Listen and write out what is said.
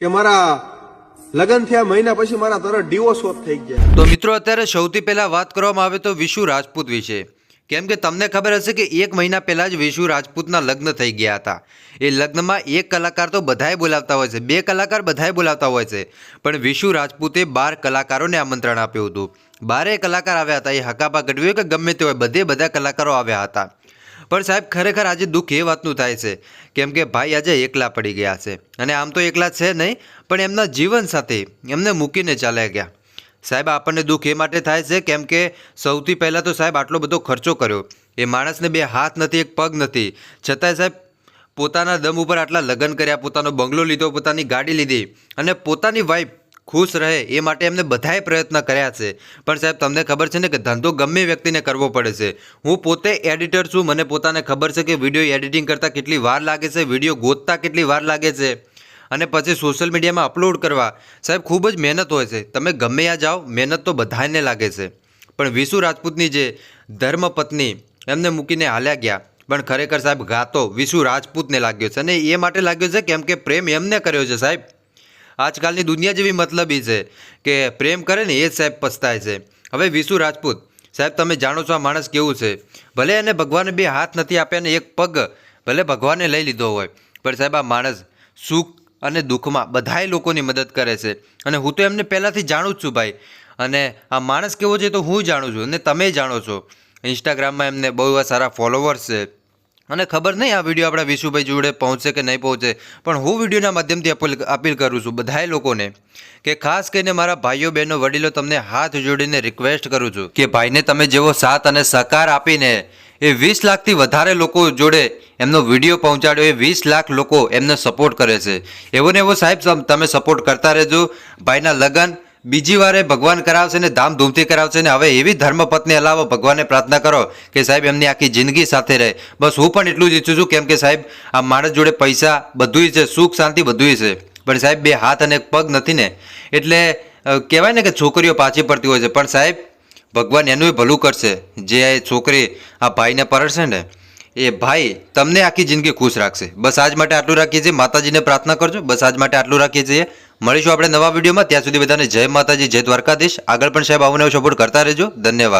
કે મારા લગ્ન થયા મહિના પછી મારા તરત ડિવોર્સ ઓફ થઈ ગયા. તો મિત્રો, અત્યારે સૌથી પહેલા વાત કરવામાં આવે તો વિશુ રાજપૂત વિશે. કેમ કે તમને ખબર હશે કે એક મહિના પહેલાં જ વિશુ રાજપૂતના લગ્ન થઈ ગયા હતા. એ લગ્નમાં એક કલાકાર તો બધાએ બોલાવતા હોય છે. બે કલાકાર બધાએ બોલાવતા હોય છે. પણ વિશુ રાજપૂતે બાર કલાકારોને આમંત્રણ આપ્યું હતું. બારે કલાકાર આવ્યા હતા. એ હકાપા ગઢવી કે ગમે તે હોય, બધે બધા કલાકારો આવ્યા હતા. પણ સાહેબ, ખરેખર આજે દુઃખ એ વાતનું થાય છે કેમ કે ભાઈ આજે એકલા પડી ગયા છે અને આમ તો એકલા છે નહીં, પણ એમના જીવન સાથે એમને મૂકીને ચાલ્યા ગયા. સાહેબ, આપણને દુઃખ એ માટે થાય છે કેમ કે સૌથી પહેલાં તો સાહેબ આટલો બધો ખર્ચો કર્યો. એ માણસને બે હાથ નથી, એક પગ નથી. છતાંય સાહેબ, પોતાના દમ ઉપર આટલા લગ્ન કર્યા, પોતાનો બંગલો લીધો, પોતાની ગાડી લીધી અને પોતાની વાઈફ ખુશ રહે, એ માટે એમને બધાએ પ્રયત્ન કર્યા છે. પણ સાહેબ, તમને ખબર છે ને કે ધંધો ગમે વ્યક્તિને કરવો પડે છે. હું પોતે એડિટર છું, મને પોતાને ખબર છે કે વીડિયો એડિટિંગ કરતાં કેટલી વાર લાગે છે, વીડિયો ગોતતા કેટલી વાર લાગે છે અને પછી સોશિયલ મીડિયામાં અપલોડ કરવા. સાહેબ, ખૂબ જ મહેનત હોય છે. તમે ગમે આ જાઓ, મહેનત તો બધાને લાગે છે. પણ વિશુ રાજપૂતની જે ધર્મપત્ની, એમને મૂકીને હાલ્યા ગયા. પણ ખરેખર સાહેબ, ગાતો વિશુ રાજપૂતને લાગ્યો છે અને એ માટે લાગ્યો છે કેમ કે પ્રેમ એમને કર્યો છે સાહેબ. આજકાલની દુનિયા જેવી મતલબી છે કે પ્રેમ કરે ને એ સાહેબ પસ્તાય છે. હવે વિશુ રાજપૂત, સાહેબ તમે જાણો છો આ માણસ કેવું છે. ભલે એને ભગવાને બે હાથ નથી આપ્યા ને એક પગ, ભલે ભગવાને લઈ લીધો હોય, પણ સાહેબ આ માણસ સુખ અને દુઃખમાં બધાય લોકોની મદદ કરે છે. અને હું તો એમને પહેલાંથી જાણું જ છું ભાઈ. અને આ માણસ કેવો છે તો હું જાણું છું અને તમે જાણો છો. ઇન્સ્ટાગ્રામમાં એમને બહુ એવા સારા ફોલોવર્સ છે. અને ખબર નહીં આ વીડિયો આપણા વિશુભાઈ જોડે પહોંચશે કે નહીં પહોંચે પણ હું વિડીયોના માધ્યમથી અપીલ કરું છું બધાય લોકોને કે ખાસ કરીને મારા ભાઈઓ, બહેનો, વડીલો તમને હાથ જોડીને રિક્વેસ્ટ કરું છું કે ભાઈને તમે જેવો સાથ અને સહકાર આપીને એ વીસ લાખથી વધારે લોકો જોડે એમનો વીડિયો પહોંચાડ્યો એ વીસ લાખ લોકો એમને સપોર્ટ કરે છે. એવો ને એવો સાહેબ તમે સપોર્ટ કરતા રહેજો. ભાઈના લગ્ન બીજી વારે ભગવાન કરાવશે ને ધામધૂમથી કરાવશે ને હવે એવી ધર્મપત્ની અલાવો ભગવાનને પ્રાર્થના કરો કે સાહેબ એમની આખી જિંદગી સાથે રહે. બસ હું પણ એટલું જ ઈચ્છું છું, કેમ કે સાહેબ આ માણસ જોડે પૈસા બધુંય છે, સુખ, શાંતિ બધુંય છે. પણ સાહેબ બે હાથ અને પગ નથી ને. એટલે કહેવાય ને કે છોકરીઓ પાછી પડતી હોય છે. પણ સાહેબ, ભગવાન એનું ભલું કરશે. જે છોકરી આ ભાઈને પરણશે ને, એ ભાઈ તમને આખી જિંદગી ખુશ રાખશે. બસ આજ માટે આટલું રાખીએ છીએ. માતાજીને પ્રાર્થના કરજો. બસ આજ માટે આટલું રાખીએ છીએ. મળીશું આપણે નવા વિડીયોમાં. ત્યાં સુધી બધાને જય માતાજી, જય દ્વારકાધીશ. આગળ પણ સાહેબ આવું સપોર્ટ કરતા રહેજો. ધન્યવાદ.